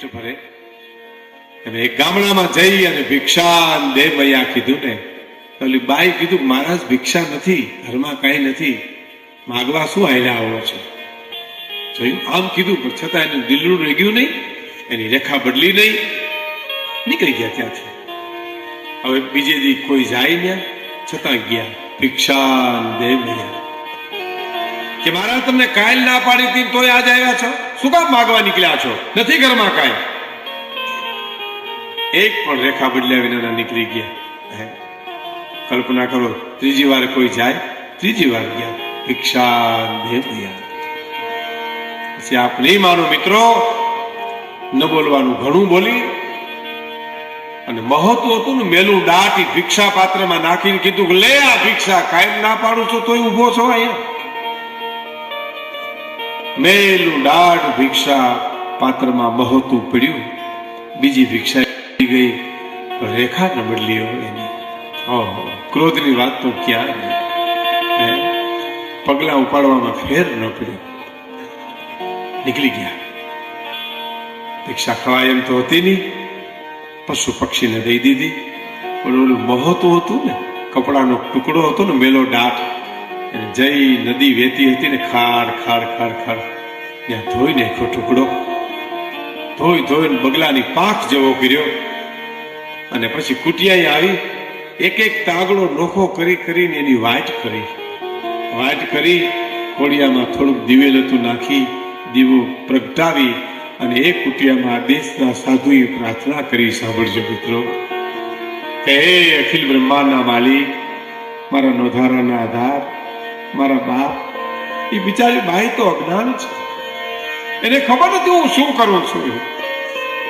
પેટ ભરે અને એક ગામડામાં જઈ અને ભિક્ષા દે મૈયા કીધું ને પેલી બાઈ કીધું મહારાજ ભિક્ષા નથી, ઘરમાં કઈ નથી. માગવા શું આયલા આવો છે? જોયું? આમ કીધું, પણ છતાં એનું દિલનું રેગ્યું નહીં. એની રેખા બદલી નહીં. નીકળી ગયા ત્યાંથી. હવે બીજે દી કોઈ જાય ત્યાં, છતાં ગયા. ભિક્ષા દે મૈયા. કે મારા તમને કાયલ ના પાડી હતી તોય આજ આવ્યા છો? શું કામ માગવા નીકળ્યા છો? નથી ઘરમાં કાંઈ? એક પણ રેખા બદલ્યા વિના નીકળી ગયા. કલ્પના કરો, ત્રીજી વાર કોઈ જાય, ત્રીજી વાર ગયા. ભિક્ષા પછી આપ નહીં માનો મિત્રો, ન બોલવાનું ઘણું બોલી, અને મહત્વ હતું મેલું દાટી ભિક્ષા પાત્રમાં નાખીને કીધું લે આ ભિક્ષા, કાયમ ના પાડું છું, તોય ઊભો છો અહીંયા. મેલું દાઢ ભિક્ષા પાત્રમાં મહોતું પડ્યું. બીજી ભિક્ષા ગઈ, રેખા ન બદલી એની. ઓહો, ક્રોધની વાત તો ક્યાં? પગલા ઉપાડવામાં ફેર ન પડ્યો. નીકળી ગયા. ભિક્ષા ખવાય એમ તો હતી નહીં. પશુ પક્ષીને દઈ દીધી. પણ ઓલું મહોતું હતું ને, કપડાનો ટુકડો હતો ને, મેલો દાટ એને જઈ નદી વહેતી હતી ને ખાડ ખાડ ખાડ ખાડ ત્યાં ધોઈ નાખ્યો ટુકડો, ધોઈ ધોઈને બગલાની પાખ જેવો કર્યો. અને પછી કુટિયાએ આવી એક એક તાગડો નોખો કરી કરીને એની વાટ કરી. વાટ કરી, કોળિયામાં થોડુંક દિવેલ હતું નાખી, દીવો પ્રગટાવી અને એ કુટિયામાં દેશના સાધુએ પ્રાર્થના કરી, સાંભળજો મિત્રો. કે હે અખિલ બ્રહ્માંડના માલિક, મારા નોધારાના આધાર મારા બાપ, એ બિચારી ભાઈ તો અજ્ઞાન છે. એને ખબર નથી હું શું કરું છું.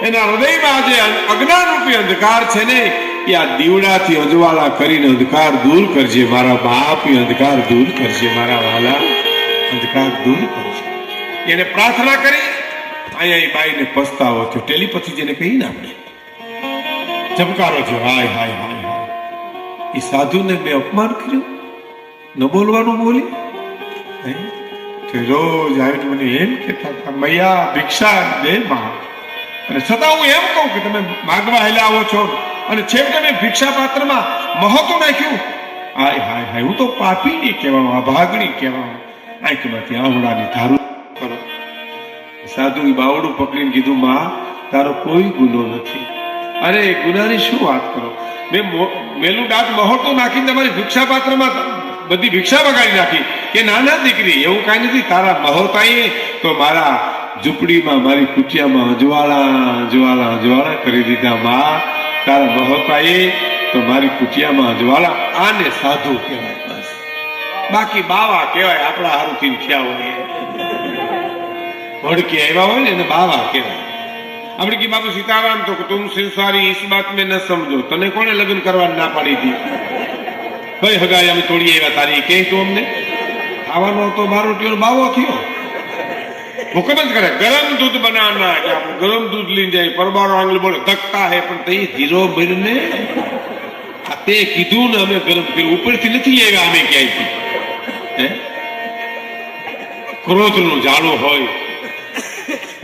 એના હૃદયમાં આજે અજ્ઞાન રૂપી અંધકાર છે ને, એ આ દીવડાથી અજવાળા કરીને અંધકાર દૂર કરજે મારા બાપ, એ અંધકાર દૂર કરજે મારા વાલા, અંધકાર દૂર કરજે. એને પ્રાર્થના કરી અહીંયા એ બાઈને પસ્તાવો થયો. ટેલિપથી જેને કહીને આપણે. ચમકારો થયો, હાય હાય હાય હાય. એ સાધુને મેં અપમાન કર્યું. ન બોલવાનું બોલી? તે રોજ આવીને મને એમ કહેતા હતા, મૈયા, ભિક્ષા દે મા અને છતાં હું એમ કહું કે તમે માગવા હેલા આવો છો. અને છેવટે મેં ભિક્ષા પાત્રમાં મહત્વ નાખ્યું. હાય હાય હાય, હું તો પાપીની ભાગણી અભાગણી કહેવામાં આંખમાંથી આવડાની ધારું કરો. સાધુ બાવડું પકડીને કીધું, માં, તારો કોઈ ગુનો નથી. અરે, ગુનાની શું વાત કરો? મેં મેલું દાંત મહોતો નાખીને તમારી ભિક્ષા પાત્રમાં બધી ભિક્ષા બગાડી નાખી કે નાના દીકરી, એવું કાંઈ નથી. તારા મહોતાઈએ તો મારા ઝૂંપડીમાં, મારી કુટિયામાં અજવાળા અજવાળા અજવાળા કરી દીધા. મા, તારા મહોતાઈએ તો મારી કુટિયામાં અજવાળા. આને સાધુ કહેવાય બસ. બાકી બાવા કહેવાય, આપણા હારુથી થયા હોય ભડકી આવ્યા હોય ને, એને બાવા કહેવાય. આપણે કે બાપુ સીતારામ, તો તું સંસારી, ઈસ બાત મેં ન સમજો. તને કોને લગ્ન કરવા ના પાડી હતી કઈ હગાય અમે તોડી આવ્યા તારી કે તું અમને? ખાવાનો તો મારો ટીયો બાવો થયો. જ કરે, ગરમ દૂધ બનાવના કે આપણે ગરમ દૂધ લઈને જાય, પરબારો આંગળી બોલે ધકતા હે, પણ તે ધીરો ભરીને આ તે કીધું ને અમે ગરમ કર્યું. ઉપરથી નથી આવ્યા અમે ક્યાંયથી. હે? ક્રોધનું ઝાડો હોય.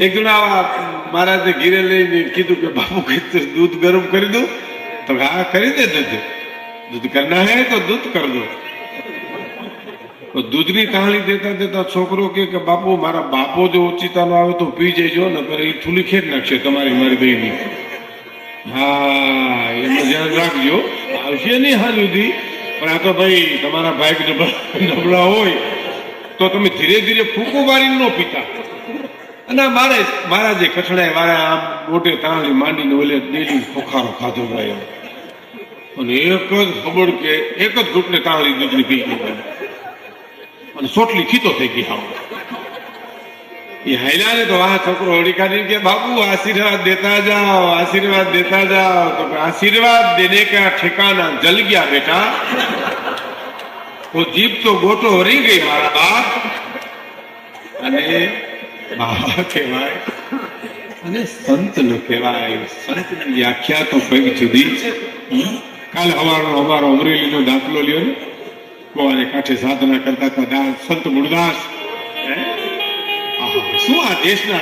એક જણ આવા મહારાજે ઘીરે લઈને કીધું કે, બાપુ, કઈ દૂધ ગરમ કરી દો તો કે, હા, કરી દે દૂધ. દૂધ કરના હે તો દૂધ કરજો દો. તો દૂધની તાણી દેતા દેતા છોકરો કે, બાપુ, મારા બાપો જો ઓચિતાનો આવે તો પી જઈજો ને એ થૂલી ખેડ નાખશે તમારી મારી બહેની હા એનું ધ્યાન રાખજો. આવશે નહીં હાલ સુધી. પણ આ તો ભાઈ, તમારા ભાઈ નબળા હોય, તો તમે ધીરે ધીરે ફૂંકો મારીને ન પીતા. અને મારે મારા જે કઠણાય મારા આમ મોટે તાળી માંડીને ઓલે ડેલી ફોખારો ખાધો ગયો અને એક જ ખબર કે એક જ ઘૂંટને તાળી દૂધની પી ગઈ અને સોટલી ખીતો થઈ ગઈ હાવ. એ હાઈલા ને તો આ છોકરો હળી કે બાબુ આશીર્વાદ દેતા જાઓ, આશીર્વાદ દેતા જાઓ. તો આશીર્વાદ દેને કા ઠેકાના જલ ગયા બેટા. તો જીભ તો ગોટો હરી ગઈ મારા બાપ. અને બાબા કહેવાય, અને સંતનું કહેવાય. સંતની વ્યાખ્યા તો કંઈક જુદી છે? કાલે અમારો અમારો અમરેલીનો દાખલો લ્યો ને. ગોવાને કાંઠે સાધના કરતા હતા દા- સંત? આહા, શું આ દેશના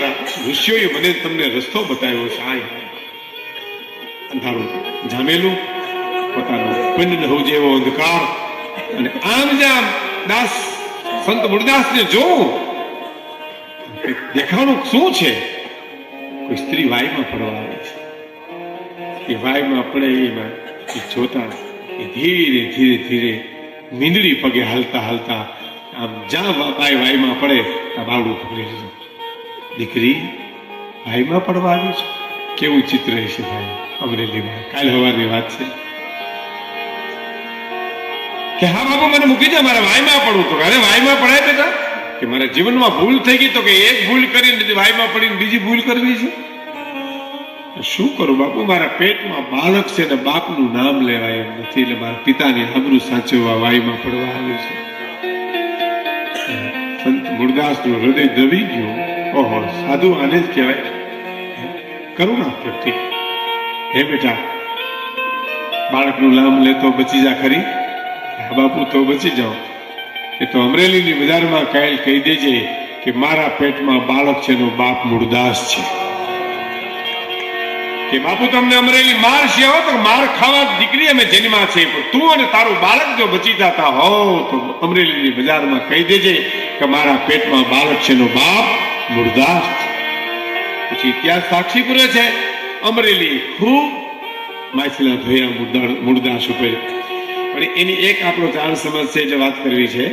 ઋષિઓએ મને તમને રસ્તો બતાવ્યો છે આ અંધારું જામેલું પોતાનું પિંડ હોવું જેવો અંધકાર. અને આમ જામ દાસ સંત મુરદાસને જોઉં. દેખાવાનું શું છે? કોઈ સ્ત્રી વાયમાં પડવા આવે છે. એ વાયમાં પડે એમાં એ જોતા એ ધીરે ધીરે ધીરે મીંદડી પગે હાલતા હાલતા આમ જ્યાં વા- વાયમાં પડે ત્યાં બાવડું પકડી લીધું. દીકરી ભાઈમાં પડવા આવી છે? કેવું ચિત્ર છે ભાઈ? અમરેલીમાં. કાલ સવારની વાત છે. કે હા બાપુ, મને મૂકી દે, મારે વાયમાં પડવું તો અરે વાયમાં પડાય બેટા. કે મારા જીવનમાં ભૂલ થઈ ગઈ તો કે એક ભૂલ કરીને વાયમાં પડીને બીજી ભૂલ કરવી છે? શું કરું? બાપુ, મારા પેટમાં બાળક છે ને બાપનું નામ લેવાય એમ નથી, એટલે મારા પિતાની આબરૂ સાચવવા વાયમાં પડવા આવ્યું છે. સંત મુરદાસનું હૃદય દબી ગયું. ઓહો, સાધુ આને જ કહેવાય. કરુણા પ્રતિ હે બેટા, બાળકનું નામ લેતો બચી જા ખરી. હા, બાપુ, તો બચી જાઓ એ તો અમરેલીની બજારમાં કાયલ કહી દેજે કે મારા પેટમાં બાળક છે એનો બાપ મુરદાસ છે. કે બાપુ તમને અમરેલી માર છે, હો, તો માર ખાવા દીકરી અમે જન્મા છે પણ તું અને તારું બાળક જો બચી જતા હો, તો અમરેલીની બજારમાં કહી દેજે કે મારા પેટમાં બાળક છે નો બાપ મુરદાસ પછી ઇતિહાસ સાક્ષી પૂરે છે, અમરેલી ખૂબ માછલા ધોયા મુરદા- મુરદાસ ઉપર. પણ એની એક આપણો જાણ સમજ છે જે વાત કરવી છે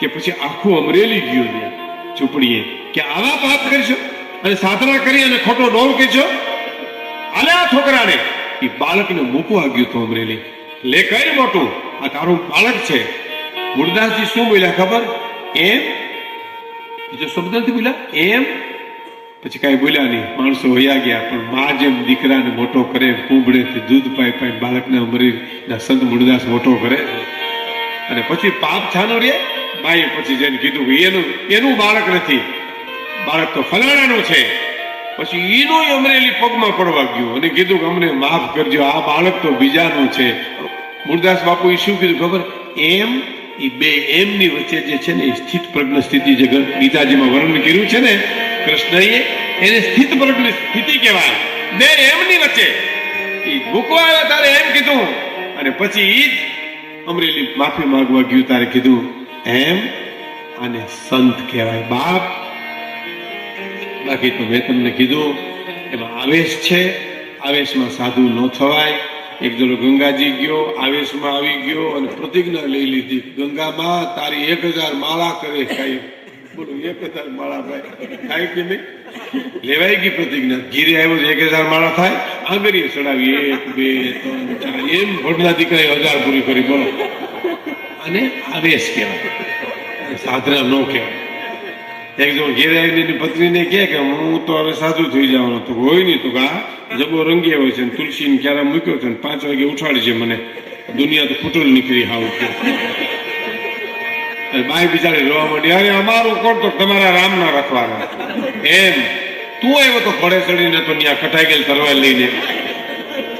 કે પછી આખું અમરેલી ગયું ને ઝૂંપડીએ કે આવા પાપ કરશો? અને સાધના કરી અને ખોટો ડોલ કહેશો આલે આ છોકરાને એ બાળકને મૂકવા ગયું હતું અમરેલી. લે કઈ મોટું? આ તારું બાળક છે. મુરદાસજી શું બોલ્યા ખબર? એમ? બીજો શબ્દ નથી બોલ્યા? એમ? પછી કાંઈ બોલ્યા નહીં. માણસો વયા ગયા, પણ મા જેમ દીકરાને મોટો કરે, કુંભળેથી દૂધ પાઈ પાઈ બાળકને અમરીના સંત મુરદાસ મોટો કરે. અને પછી પાપ છાનો રે? બાઈએ પછી જેને કીધું એનું એનું બાળક નથી. બાળક તો ફલાણાનું છે. પછી ઈનો અમરેલી પગમાં પડવા ગયું. અને કીધું કે અમને માફ કરજો, આ બાળક તો બીજાનું છે. મુરદાસ બાપુ શું કીધું ખબર? એમ એ બે એમની વચ્ચે જે છે ને એ સ્થિત પ્રજ્ઞ સ્થિતિ જે ગીતાજીમાં વર્ણન કર્યું છે ને, કૃષ્ણએ એને સ્થિત પ્રજ્ઞ સ્થિતિ કહેવાય. બે એમની વચ્ચે. એ મૂકવા તારે એમ કીધું. અને પછી ઈ જ અમરેલી માફી માંગવા ગયું તારે કીધું, એમ અને સંત કહેવાય બાપ બાકી તો મેં તમને કીધું, એમાં આવેશ છે. આવેશમાં સાધુ ન થવાય. એક જણો ગંગાજી ગયો, આવેશમાં આવી ગયો અને પ્રતિજ્ઞા લઈ લીધી. ગંગામાં તારી એક હજાર માળા કરે કાંઈ બોલો, એક હજાર માળા ભાઈ થાય કે નહીં? લેવાય ગઈ પ્રતિજ્ઞા. ઘીરે આવ્યો એક હજાર માળા થાય. આંગળીએ ચડાવી, એક, બે, ત્રણ, ચાર. એમ ભોળના દીકરાએ હજાર પૂરી કરી. બોલો. અને આવેશ કહેવાય. સાધના ન કહેવાય. એક જો ઘેર આવીને પત્નીને કહે કે હું તો હવે સાધુ થઈ જવાનો. તો હોય નહીં તો આ જબો રંગી હોય છે ને તુલસીને ક્યારે મૂક્યો છે પાંચ વાગે ઉઠાડી છે મને. દુનિયા તો ફૂટલ નીકળી હાવ બાઈ બિચારી રોવા માંડી, અરે, અમારું કોણ તો? તમારા રામના રાખવાના. એમ. તું આવ્યો તો ઘોડે ચડીને તો ત્યાં કટાઈ ગયેલ તરવાર લઈને.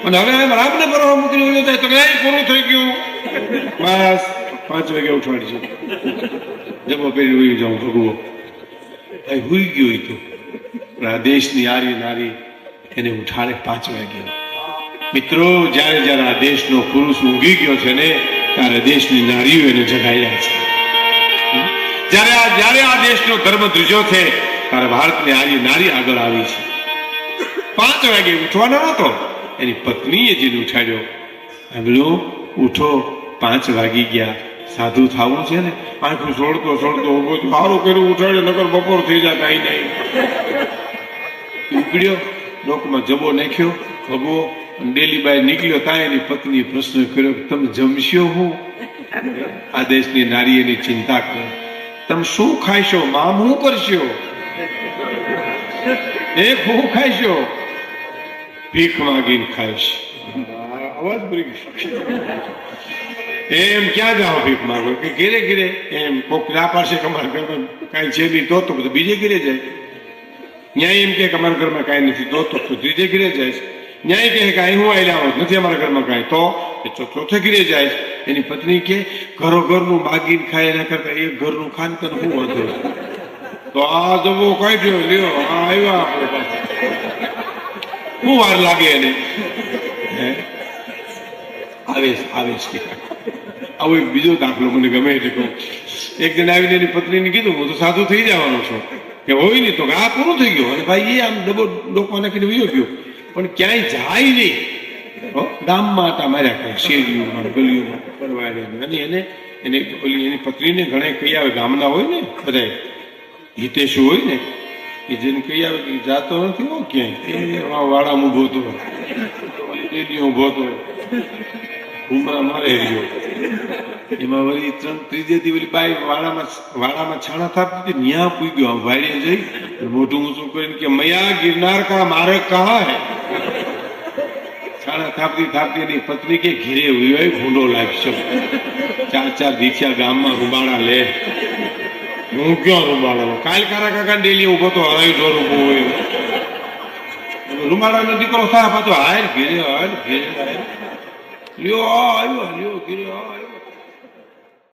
અને હવે એમ રામને પરવા ઓલો જાય તો "અહીં પૂરું થઈ ગયું? બસ, પાંચ વાગે ઉઠાડી છે જબો પહેરી હોઈ જાઉં ભગવો. એ હુઈ ગયું એ તો. પણ આ દેશની આરી નારી એને ઉઠાડે પાંચ વાગે મિત્રો, જ્યારે જ્યારે આ દેશનો પુરુષ ઊંઘી ગયો છે ને, ત્યારે દેશની નારીઓ એને જગાડ્યા છે. જ્યારે આ જ્યારે આ દેશનો ધર્મ ત્રીજો છે, ત્યારે ભારતની આરી નારી આગળ આવી છે. પાંચ વાગે ઉઠવાનો હતો. એની પત્નીએ જેને ઉઠાડ્યો એમલો ઉઠો, પાંચ વાગી ગયા. સાધુ થવું છે ને, આખું છોડતો છોડતો ઊભો સારું કર્યું ઉઠાડે નગર બપોર થઈ જાય કાંઈ નહીં. ઉકળ્યો ડોકમાં જબો નાખ્યો, ભગવો ડેલીબાઈ નીકળ્યો ત્યાં એની પત્ની પ્રશ્ન કર્યો તમે જમશો હું? આ દેશની નારી એની ચિંતા કર. તમે શું ખાઈશો માં હું કરશો? એક હું ખાઈશો. ભીખ માંગીને ખાઈશ. અવાજ બરી એમ ક્યાં જાઓ ભીખ માંગો? કે ઘેરે ઘેરે એમ કોક ના પાસે અમારા ઘરમાં કાંઈ છે નહીં તો બધું બીજે ઘેરે જાય. ન્યાય એમ કે અમારા ઘરમાં કાંઈ નથી તો તો ત્રીજે ઘેરે જાય છે. ન્યાય કહે કે અહીં હું આવેલા હોત, નથી અમારા ઘરમાં કાંઈ. તો? એ તો ચોથે ઘેરે જાય છે. એની પત્ની કે ઘરો ઘરનું માગીને ખાય એના કરતા એક ઘરનું ખાન તને શું વાંધો. તો આ જવો કાઢ્યો લ્યો, આ આવ્યા આપણે પાસે. શું વાર લાગે એને. હે? આવેશ આવેશ કે આવો એક બીજો દાખલો મને ગમે એટલે કહું એક જણ આવીને એની પત્નીને કીધું, હું તો સાધુ થઈ જવાનો છું. કે હોય નહીં તો કે આ પૂરું થઈ ગયું. અને ભાઈ, એ આમ ડબો ડોકમાં નાખીને વયો ગયો. પણ ક્યાંય જાય નહીં. ગામમાં હતા માર્યા કરે, શેરીઓમાં, ગલીઓમાં પરવાડે અને એને એને ઓલી એની પત્નીને ઘણા કહી આવે, ગામના હોય ને બધા હિતેશુ હોય ને? એ જેને કહી આવે કે જાતો નથી હો ક્યાંય. વાળા ઊભો હતો. ઊભો હતો. ઘૂમરા મારે રહ્યો. એમાં વળી ત્રણ હતી કે, મયા, ગિરનાર કા, મારે છાણા થાપતી થાપતી પત્ની કે, ઘીરે હોય, ભૂંડો લાગશે. ચાર ચાર ભીખ્યા ગામમાં રૂબાણા લે. હું ક્યાં રૂબાણા કાલ કારા કાકા ડેલી ઊભો તો હરાઈ ઢોર ઊભો હોય. રૂમાડાનો દીકરો થાય પાછો હાય, ઘેરે હાય ઘેરે, હાય. લ્યો આવ્યો લ્યો આ આવ્યો